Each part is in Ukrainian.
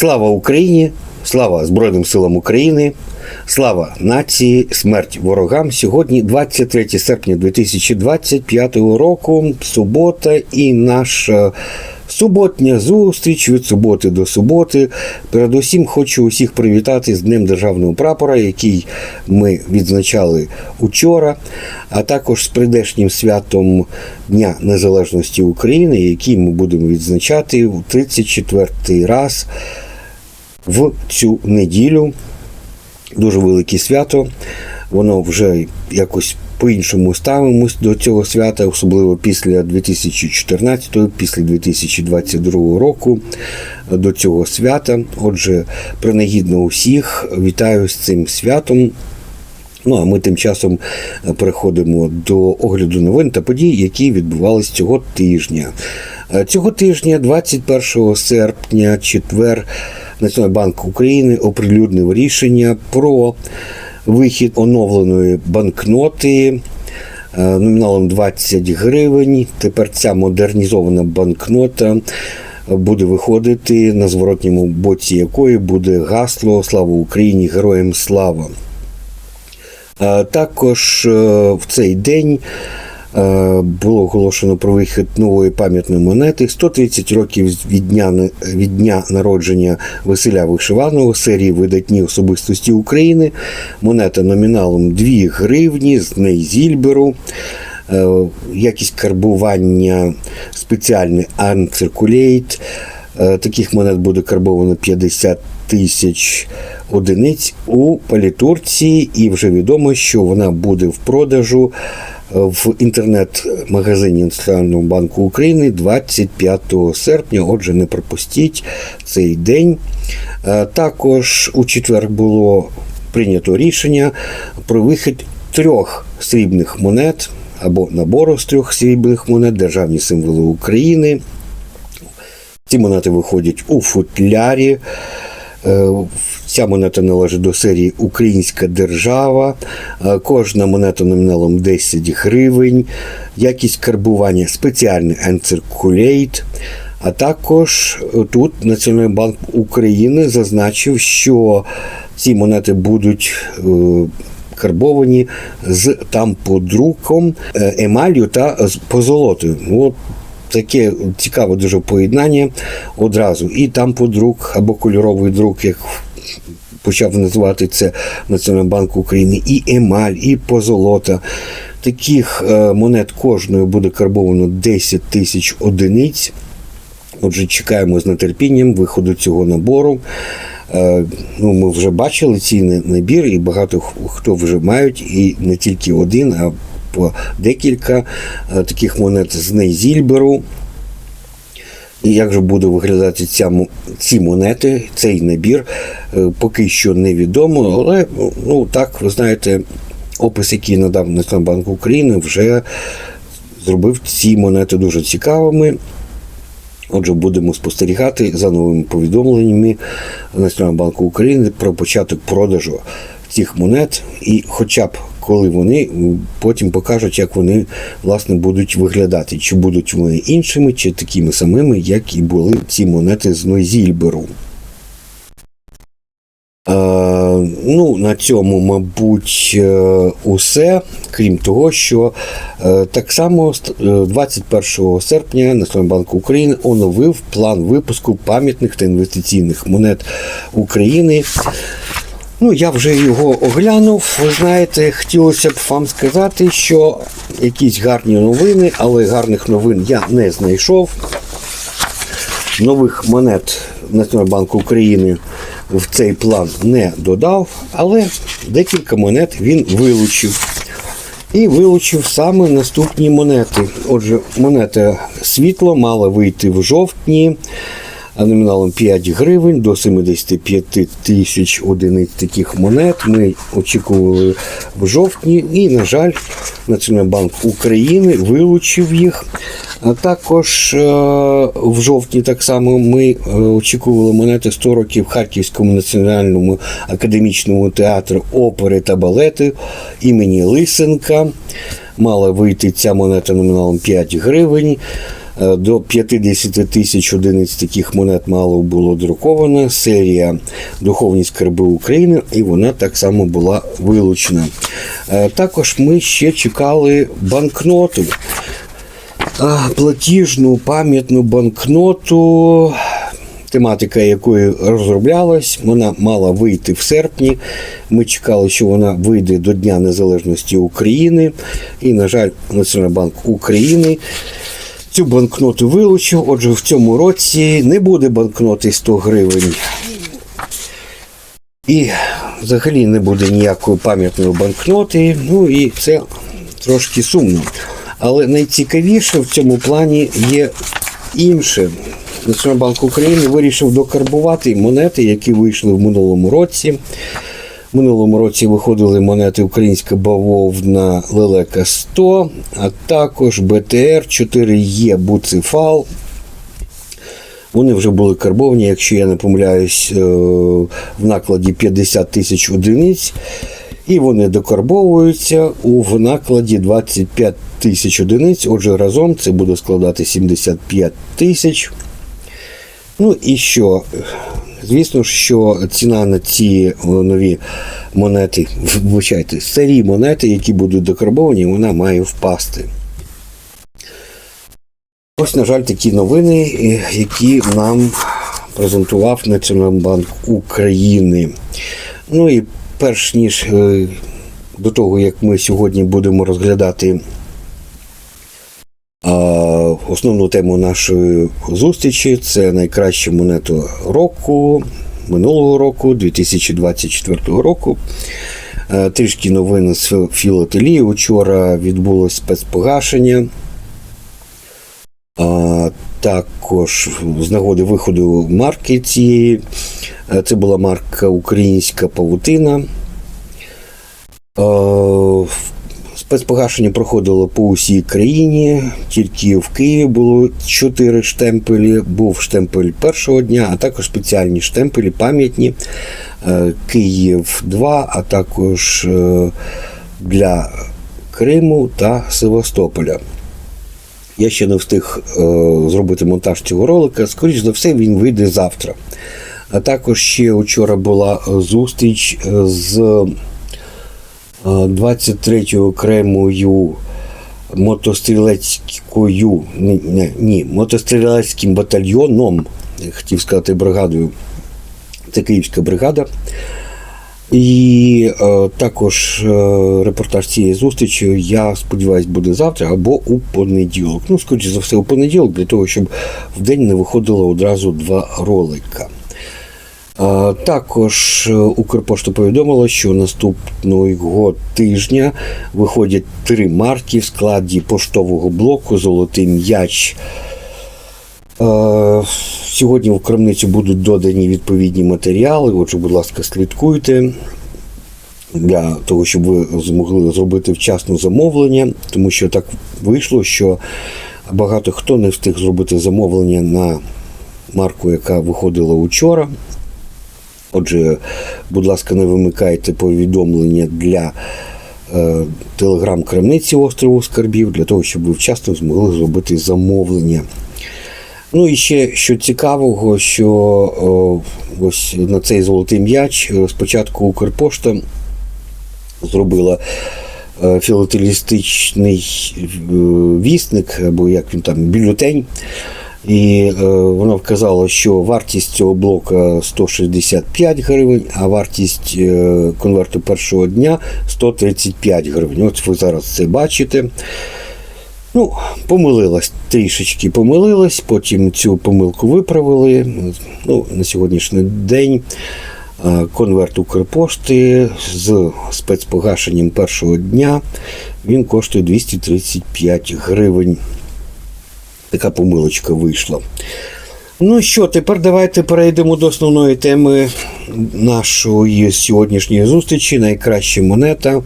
Слава Україні! Слава Збройним силам України! Слава нації, смерть ворогам. Сьогодні 23 серпня 2025 року, субота, і наша суботня зустріч від суботи до суботи. Передусім хочу усіх привітати з Днем Державного прапора, який ми відзначали учора, а також з прийдешнім святом Дня Незалежності України, який ми будемо відзначати у 34 раз в цю неділю. Дуже велике свято. Воно вже якось по-іншому ставимось до цього свята, особливо після 2014, після 2022 року до цього свята. Отже, принагідно усіх вітаю з цим святом. Ну а ми тим часом переходимо до огляду новин та подій, які відбувалися цього тижня. Е, Цього тижня, 21 серпня, четвер, Національний банк України оприлюднив рішення про вихід оновленої банкноти е, номіналом 20 гривень. Тепер ця модернізована банкнота буде виходити на зворотньому боці якої буде гасло Слава Україні! Героям слава! Е, Також в цей день було оголошено про вихід нової пам'ятної монети 130 років від дня, від дня народження Василя Вишиваного серії видатні особистості України. Монета номіналом 2 гривні з Нейзільберу. Е, Якість карбування спеціальний. Е, Таких монет буде карбовано 50 тисяч одиниць у палітурці, і вже відомо, що вона буде в продажу е, в інтернет-магазині Національного банку України 25 серпня. Отже, не пропустіть цей день. Е, Також у четвер було прийнято рішення про вихід трьох срібних монет або набору з трьох срібних монет державні символи України. Ці монети виходять у футлярі. Е, Ця монета належить до серії Українська держава. Е, Кожна монета номіналом 10 гривень. Якість карбування спеціальний Encirculate. А також тут Національний банк України зазначив, що ці монети будуть е, карбовані з тамподруком, е, емаллю та з позолотою. От таке цікаве дуже поєднання одразу. І там подрук або кольоровий друк, як почав називати це Національний банк України, і емаль, і позолота. Таких е, монет кожною буде карбовано 10 тисяч одиниць. Отже, чекаємо з нетерпінням виходу цього набору. Е, Ну, ми вже бачили цей набір, і багато хто вже мають, і не тільки один, а по декілька е, таких монет з Нейзільберу. І як же буде виглядати ця, ці монети, цей набір, е, поки що невідомо. Але ну, так, ви знаєте, опис, який надав Національний банк України, вже зробив ці монети дуже цікавими. Отже, будемо спостерігати за новими повідомленнями Національного банку України про початок продажу цих монет, і хоча б коли вони потім покажуть, як вони власне будуть виглядати, чи будуть вони іншими, чи такими самими, як і були ці монети з Нойзільберу. Е, ну, на цьому, мабуть, е, усе. Крім того, що е, так само е, 21 серпня Національний банк України оновив план випуску пам'ятних та інвестиційних монет України. Ну, я вже його оглянув. Ви знаєте, хотілося б вам сказати, що якісь гарні новини, але гарних новин я не знайшов нових монет Національного банку України в цей план не додав, але декілька монет він вилучив. І вилучив саме наступні монети. Отже, монета світло мала вийти в жовтні, номіналом 5 гривень до 75 тисяч одиниць таких монет. Ми очікували в жовтні, і, на жаль, Національний банк України вилучив їх. А також е, в жовтні так само ми е, очікували монети 100 років Харківському національному академічному театру опери та балету імені Лисенка. Мала вийти ця монета номіналом 5 гривень. Е, До 50 тисяч одиниць таких монет мало було друковано. Серія Духовні скарби України, і вона так само була вилучена. Е, Також ми ще чекали банкноту. Платіжну пам'ятну банкноту, тематика якої розроблялась, вона мала вийти в серпні. Ми чекали, що вона вийде до Дня Незалежності України. І, на жаль, Національний банк України цю банкноту вилучив. Отже, в цьому році не буде банкноти 100 гривень. І взагалі не буде ніякої пам'ятної банкноти. Ну і це трошки сумно. Але найцікавіше в цьому плані є інше. Національний банк України вирішив докарбувати монети, які вийшли в минулому році. Минулому році виходили монети Українська бавовна Лелека 100, а також БТР 4Е Буцефал. Вони вже були карбовані, якщо я не помиляюсь, е, в накладі 50 тисяч одиниць. І вони докарбовуються у в накладі 25 тисяч одиниць. Отже, разом це буде складати 75 тисяч. Ну і що? Звісно що ціна на ці е, нові монети, вибачайте, старі монети, які будуть докарбовані, вона має впасти. Ось, на жаль, такі новини, е, які нам презентував Національний банк України. Ну і перш ніж е, до того, як ми сьогодні будемо розглядати основну тему нашої зустрічі, це найкраща монета року, минулого року, 2024 року. Е, Трішки новин з філателії. Учора відбулось спецпогашення. Також з нагоди виходу марки цієї. Е, Це була марка Українська павутина. Спецпогашення проходило по усій країні, тільки в Києві було чотири штемпелі. Був штемпель першого дня, а також спеціальні штемпелі пам'ятні е, Київ 2, а також е, для Криму та Севастополя. Я ще не встиг е, зробити монтаж цього ролика. Скоріше за все, він вийде завтра. А також ще вчора була зустріч з 23-ю окремою мотострілецькою ні, ні, мотострілецьким батальйоном, хотів сказати бригадою. Це Київська бригада. І е, також е, репортаж цієї зустрічі, я сподіваюся, буде завтра або у понеділок. Ну, скоріше за все, у понеділок, для того, щоб в день не виходило одразу два ролика. Також е, Укрпошта повідомила, що наступного тижня виходять три марки в складі поштового блоку Золотий м'яч. Е, Сьогодні в крамницю будуть додані відповідні матеріали. Отже, будь ласка, слідкуйте для того, щоб ви змогли зробити вчасне замовлення, тому що так вийшло, що багато хто не встиг зробити замовлення на марку, яка виходила учора. Отже, будь ласка, не вимикайте повідомлення для е, телеграм-крамниці острову Скарбів, для того, щоб ви вчасно змогли зробити замовлення. Ну і ще що цікавого, що о, ось на цей золотий м'яч е, спочатку Укрпошта зробила е, філателістичний е, вісник, або як він там, бюлетень. І е, воно вказало, що вартість цього блока 165 гривень, а вартість е, конверту першого дня 135 гривень. От ви зараз це бачите. Ну, помилилась трішечки помилилась, потім цю помилку виправили. Ну, на сьогоднішній день е, конверт Укрпошти з спецпогашенням першого дня він коштує 235 гривень. Така помилочка вийшла. Ну що, тепер давайте перейдемо до основної теми нашої сьогоднішньої зустрічі. Найкраща монета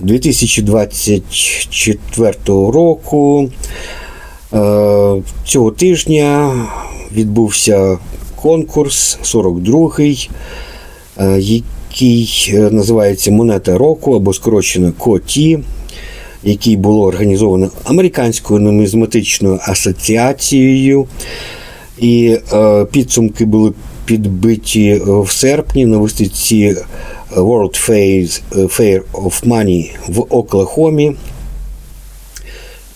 2024 року. Е, Цього тижня відбувся конкурс 42-й, е, який е, називається Монета року або скорочено КОТІ. Який було організовано Американською нумізматичною асоціацією. І е, підсумки були підбиті е, в серпні на виставці World Fair, Fair of Money в Оклахомі.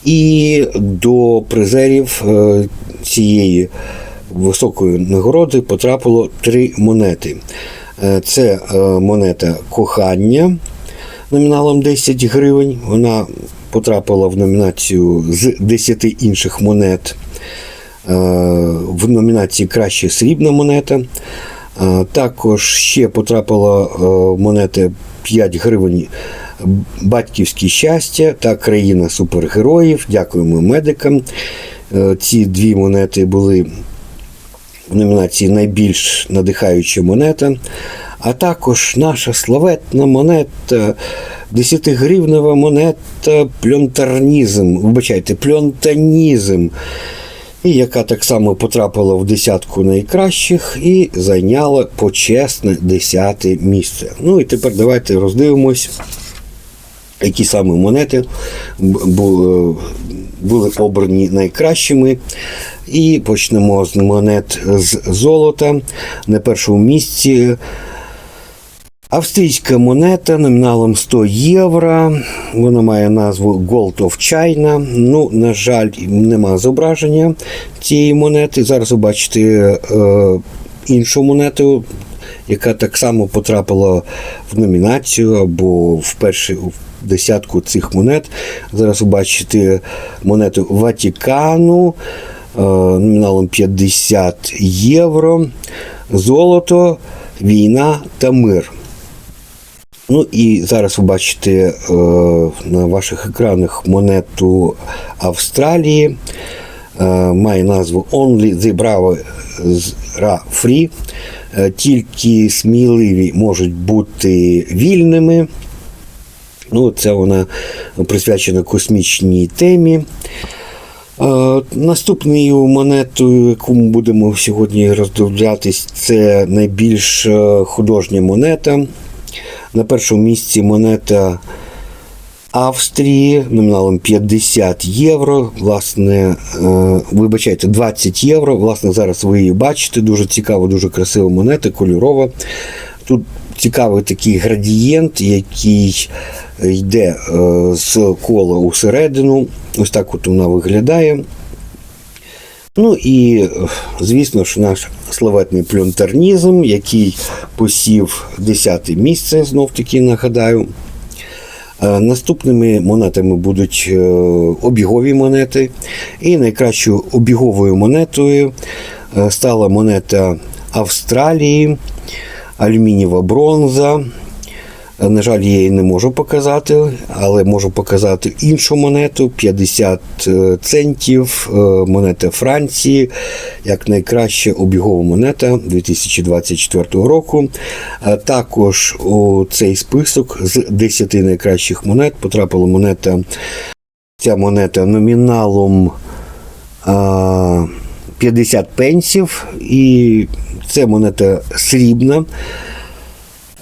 І до призерів е, цієї високої нагороди потрапило три монети. Е, Це е, монета кохання номіналом 10 гривень. Вона потрапила в номінацію з 10 інших монет. Е, В номінації Краща срібна монета. Е, Також ще потрапила е, монета 5 гривень Батьківське щастя та країна супергероїв. Дякуємо медикам. Ці дві монети були в номінації Найбільш надихаюча монета. А також наша славетна монета, 10-гривнева монета пльонтарнізм. Вибачайте, пльонтанізм. І яка так само потрапила в десятку найкращих і зайняла почесне десяте місце. Ну і тепер давайте роздивимось, які саме монети бу- були обрані найкращими. І почнемо з монет з золота. На першому місці Австрійська монета номіналом 100 євро. Вона має назву Gold of China. Ну, на жаль, нема зображення цієї монети. Зараз ви бачите е, іншу монету, яка так само потрапила в номінацію або в першу в десятку цих монет. Зараз ви бачите монету Ватикану е, номіналом 50 євро. Золото, війна та мир. Ну і зараз ви бачите е, на ваших екранах монету Австралії. Е, має назву Only the Bravo Ra Free. Е, тільки сміливі можуть бути вільними. Ну, це вона присвячена космічній темі. Е, Наступною монетою, яку ми будемо сьогодні роздивлятись, це найбільш е, художня монета. На першому місці монета Австрії номіналом 50 євро. Власне, е, вибачайте, 20 євро. Власне, зараз ви її бачите. Дуже цікава, дуже красива монета, кольорова. Тут цікавий такий градієнт, який йде е, з кола усередину. Ось так от вона виглядає. Ну і, звісно ж, наш славетний плюнтернізм, який посів 10 місце, знов таки нагадаю. Е, Наступними монетами будуть е, обігові монети. І найкращою обіговою монетою стала монета Австралії, алюмінієва бронза. Е, На жаль, я її не можу показати, але можу показати іншу монету 50 е, центів, е, монета Франції, як найкраща обігова монета 2024 року. Також у цей список з 10 найкращих монет потрапила монета. Ця монета номіналом 50 пенсів, і це монета срібна.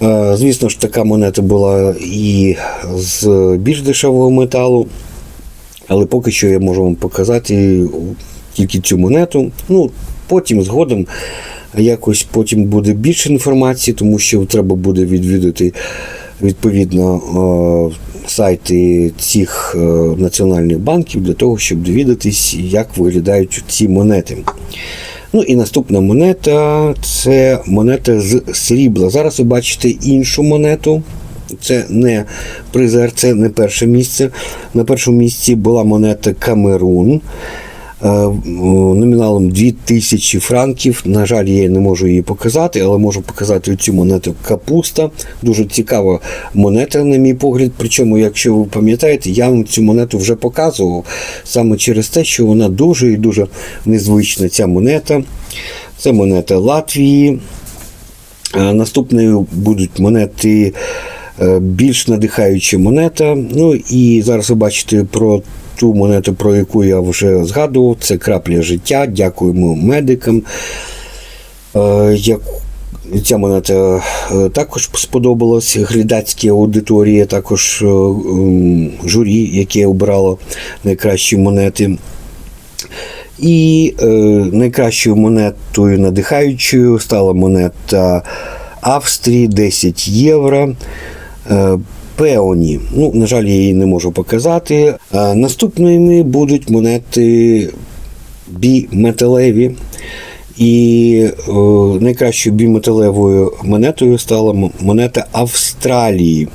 Е, Звісно ж, така монета була і з більш дешевого металу, але поки що я можу вам показати тільки цю монету. Ну, потім згодом якось потім буде більше інформації, тому що треба буде відвідати відповідно е, сайти цих е, національних банків для того, щоб довідатись, як виглядають ці монети. Ну і наступна монета це монета з срібла. Зараз ви бачите іншу монету. Це не призер, це не перше місце. На першому місці була монета Камерун номіналом 2000 франків. На жаль, я не можу її показати, але можу показати цю монету капуста. Дуже цікава монета, на мій погляд. Причому, якщо ви пам'ятаєте, я вам цю монету вже показував саме через те, що вона дуже і дуже незвична. Ця монета. Це монета Латвії. Наступною будуть монети е, більш надихаюча монета. Ну і зараз ви бачите про ту монету, про яку я вже згадував. Це крапля життя. Дякуємо медикам. Е, Ця монета е, також сподобалась глядацькій аудиторії, також е, журі, яке обирало найкращі монети. І найкращою монетою надихаючою стала монета Австрії 10 євро. Пеоні. Ну, на жаль, я її не можу показати. А наступними будуть монети біметалеві. І е, найкращою біметалевою монетою стала монета Австралії.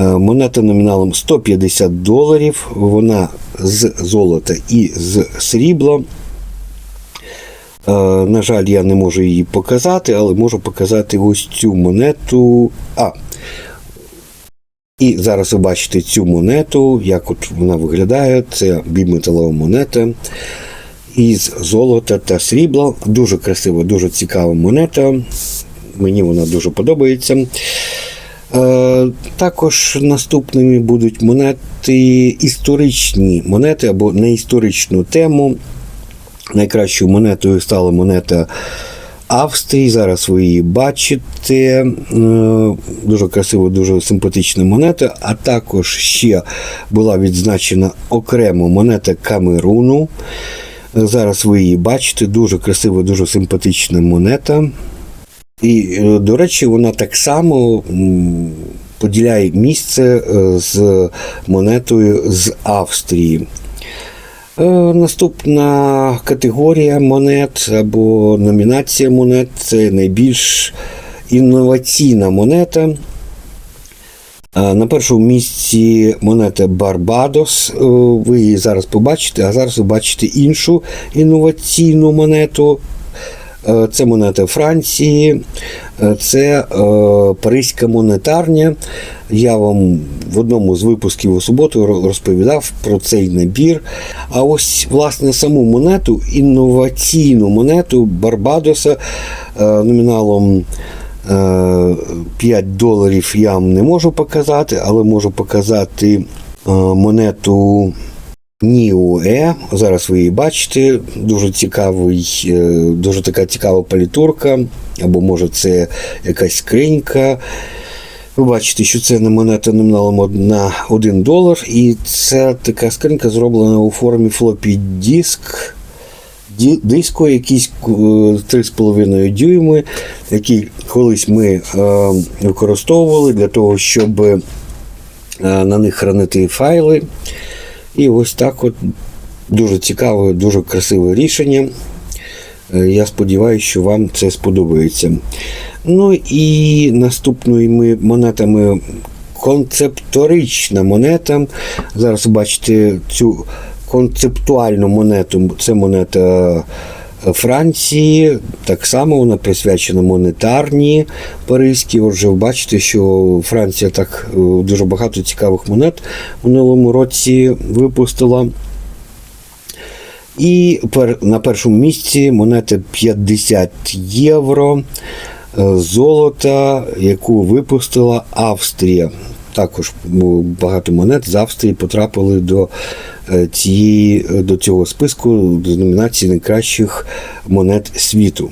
Е, монета номіналом 150 доларів. Вона з золота і з срібла. Е, на жаль, я не можу її показати, але можу показати ось цю монету. А, і зараз ви бачите цю монету, як от вона виглядає. Це біметалова монета із золота та срібла. Дуже красива, дуже цікава монета. Мені вона дуже подобається. Е, Також наступними будуть монети, історичні монети або на історичну тему. Найкращою монетою стала монета Австрії. Зараз ви її бачите. Е, Дуже красива, дуже симпатична монета. А також ще була відзначена окремо монета Камеруну. Зараз ви її бачите. Дуже красива, дуже симпатична монета. І, е, до речі, вона так само поділяє місце е, з монетою з Австрії. Е, Наступна категорія монет або номінація монет це найбільш інноваційна монета. Е, На першому місці монета Барбадос. Е, Ви її зараз побачите, а зараз ви бачите іншу інноваційну монету. Е, Це монета Франції, е, це е, Паризька монетарня. Я вам в одному з випусків у суботу розповідав про цей набір. А ось, власне, саму монету, інноваційну монету Барбадоса номіналом е, 5 доларів я вам не можу показати, але можу показати монету Ніуе. Зараз ви її бачите. Дуже цікавий, е, дуже така цікава палітурка, або може це якась скринька. Ви бачите, що це не монета номіналом на 1 долар, і це така скринька зроблена у формі флопі диск. Диску якісь е, 3,5 дюйми, який колись ми е, використовували для того, щоб е, на них хранити файли. І ось так от дуже цікаве, дуже красиве рішення. Е, Я сподіваюся, що вам це сподобається. Ну і наступними монетами концепторична монета. Зараз бачите цю концептуальну монету. Це монета Франції. Так само вона присвячена монетарній Паризькій. Отже, ви бачите, що Франція так е, дуже багато цікавих монет в минулому році випустила. І на першому місці монета 50 євро е, золота, яку випустила Австрія. Також багато монет з Австрії потрапили до, цієї, е, до цього списку з номінації найкращих монет світу.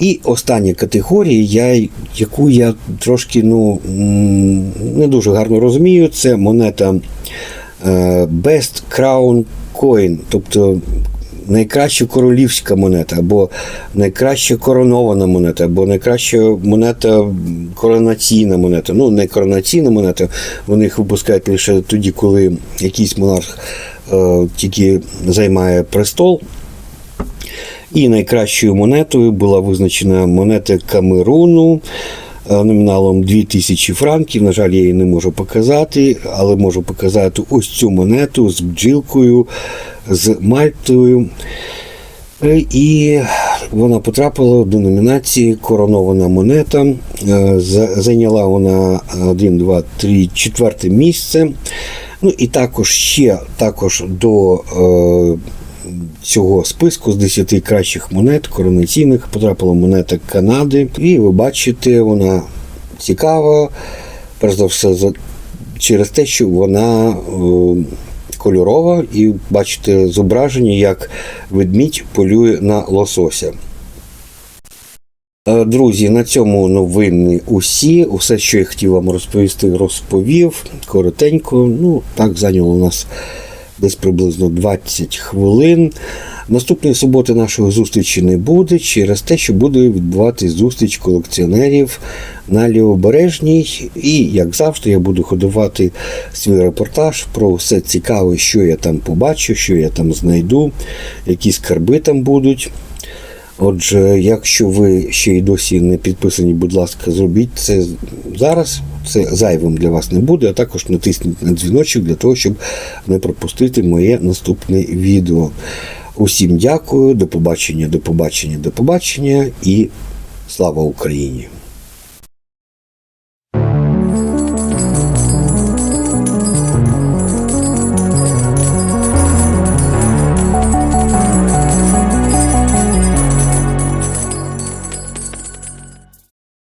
І остання категорія, я, яку я трошки ну, не дуже гарно розумію, це монета е, Best Crown Coin, тобто найкраща королівська монета, або найкраща коронована монета, або найкраща монета коронаційна монета. Ну, не коронаційна монета, вони їх випускають лише тоді, коли якийсь монарх е, тільки займає престол. І найкращою монетою була визначена монета Камеруну номіналом 2000 франків. На жаль, я її не можу показати, але можу показати ось цю монету з бджілкою, з Мальтою. Е, І вона потрапила до номінації Коронована монета. Е, Зайняла вона 1, 2, 3, 4 місце. Ну і також ще також до е, цього списку з 10 кращих монет коронаційних потрапила монета Канади. І ви бачите, вона цікава, перш за все, через те, що вона е, кольорова, і бачите зображення, як ведмідь полює на лосося. Е, Друзі, на цьому новини усі. Усе, що я хотів вам розповісти, розповів. Коротенько. Ну, так зайняло у нас десь приблизно 20 хвилин. Наступної суботи нашої зустрічі не буде через те, що буде відбуватись зустріч колекціонерів на Лівобережній. І, як завжди, я буду ходувати свій репортаж про все цікаве, що я там побачу, що я там знайду, які скарби там будуть. Отже, якщо ви ще й досі не підписані, будь ласка, зробіть це зараз. Це зайвим для вас не буде, а також натисніть на дзвіночок для того, щоб не пропустити моє наступне відео. Усім дякую, до побачення, до побачення, до побачення і слава Україні!